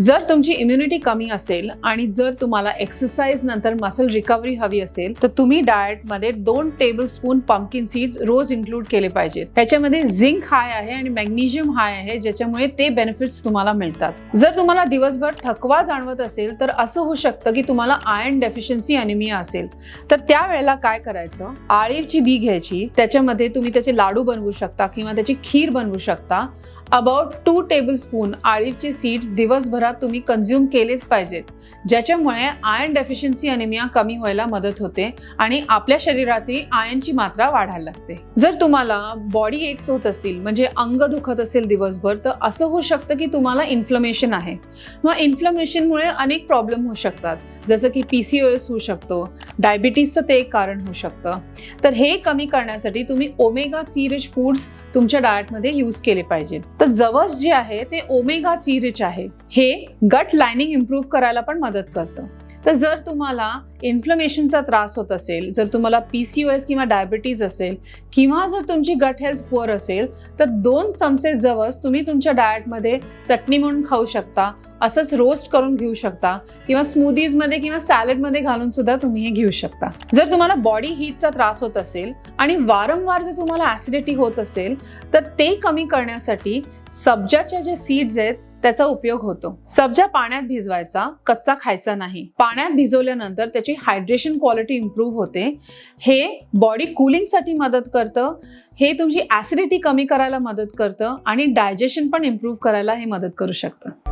जर तुमची इम्युनिटी कमी असेल आणि जर तुम्हाला एक्सरसाइज नंतर मसल रिकव्हरी हवी असेल तर तुम्ही डाएटमध्ये दोन टेबल स्पून पंपकिन सीड्स रोज इन्क्लूड केले पाहिजेत त्याच्यामध्ये झिंक हाय आहे आणि मॅग्नेशियम हाय आहे ज्याच्यामुळे ते बेनिफिट्स तुम्हाला मिळतात. जर तुम्हाला दिवसभर थकवा जाणवत असेल तर असं होऊ शकतं की तुम्हाला आयर्न डेफिशियन्सी अनिमिया असेल. तर त्यावेळेला काय करायचं? आळीवची बी घ्यायची. त्याच्यामध्ये तुम्ही त्याचे लाडू बनवू शकता किंवा त्याची खीर बनवू शकता. About two tablespoon seeds दिवसभरात तुम्ही कन्झ्युम केलेच पाहिजेत. ज्याच्यामुळे आयर्न डेफिशियन्सी अनिमिया कमी व्हायला मदत होते आणि आपल्या शरीरातील आयर्नची मात्रा वाढायला लागते. जर तुम्हाला बॉडी एक्स होत असतील म्हणजे अंग दुखत असेल दिवसभर तर असं होऊ शकतं की तुम्हाला इन्फ्लमेशन आहे. मग इन्फ्लमेशनमुळे अनेक प्रॉब्लेम होऊ शकतात. जसं की पी सी ओ एस होऊ शकतो डायबिटीजचं ते एक कारण होऊ शकतं. तर हे कमी करण्यासाठी तुम्ही ओमेगा थ्री रिच फूड्स तुमच्या डाएटमध्ये यूज केले पाहिजेत. तर जवस जे आहे ते ओमेगा थ्री रिच आहे. हे गट लाइनिंग इम्प्रूव्ह करायला पण मदत करतं. तर जर तुम्हाला इन्फ्लमेशनचा त्रास होत असेल जर तुम्हाला पी सी ओ एस किंवा डायबिटीज असेल किंवा जर तुमची गट हेल्थ पुअर असेल तर दोन चमचे जवस तुम्ही तुमच्या डाएटमध्ये चटणी म्हणून खाऊ शकता असंच रोस्ट करून घेऊ शकता किंवा स्मूदीजमध्ये किंवा सॅलडमध्ये घालून सुद्धा तुम्ही हे घेऊ शकता. जर तुम्हाला बॉडी हीटचा त्रास होत असेल आणि वारंवार जर तुम्हाला ऍसिडिटी होत असेल तर ते कमी करण्यासाठी सब्जाच्या जे सीड्स आहेत त्याचा उपयोग होतो. सब्जा पाण्यात भिजवायचा कच्चा खायचा नाही. पाण्यात भिजवल्यानंतर त्याची हायड्रेशन क्वालिटी इम्प्रूव्ह होते. हे बॉडी कुलिंगसाठी मदत करतं. हे तुमची ऍसिडिटी कमी करायला मदत करतं आणि डायजेशन पण इम्प्रूव्ह करायला हे मदत करू शकतं.